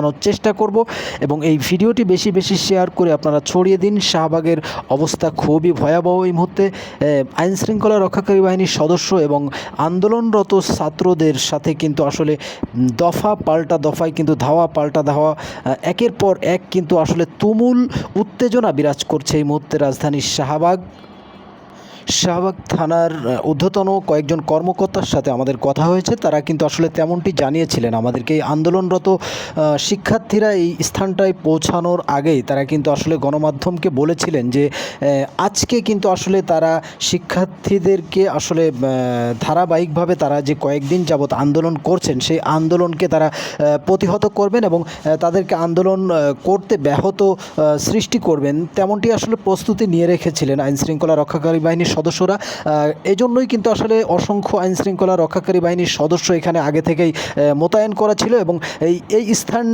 জানানোর চেষ্টা করব এবং এই ভিডিওটি বেশি বেশি শেয়ার করে আপনারা ছড়িয়ে দিন। শাহবাগের অবস্থা খুবই ভয়াবহ এই মুহূর্তে। আইন শৃঙ্খলা রক্ষাকারী বাহিনীর সদস্য এবং আন্দোলনরত ছাত্রদের সাথে কিন্তু আসলে দফা পাল্টা দফায় কিন্তু ধাওয়া পাল্টা ধাওয়া একের পর এক কিন্তু আসলে তুমুল উত্তেজনা বিরাজ করছে এই মুহূর্তে রাজধানীর শাহবাগ। শাহবাগ থানার ঊর্ধ্বতন কয়েকজন কর্মকর্তার সাথে আমাদের কথা হয়েছে। তারা কিন্তু আসলে তেমনটি জানিয়েছিলেন। আমাদেরকে এই আন্দোলনরত শিক্ষার্থীরা এই স্থানটায় পৌঁছানোর আগেই তারা কিন্তু আসলে গণমাধ্যমকে বলেছিলেন যে আজকে কিন্তু আসলে তারা শিক্ষার্থীদেরকে আসলে ধারাবাহিকভাবে তারা যে কয়েকদিন যাবৎ আন্দোলন করছেন, সেই আন্দোলনকে তারা প্রতিহত করবেন এবং তাদেরকে আন্দোলন করতে ব্যাহত সৃষ্টি করবেন। তেমনটি আসলে প্রস্তুতি নিয়ে রেখেছিলেন আইনশৃঙ্খলা রক্ষাকারী বাহিনীর সদস্যরা। এজন্যই কিন্তু আসলে অসংখ্য আইন শৃঙ্খলা রক্ষাকারী বাহিনীর সদস্য এখানে আগে থেকেই মোতায়েন করা ছিল এবং এই এই স্থান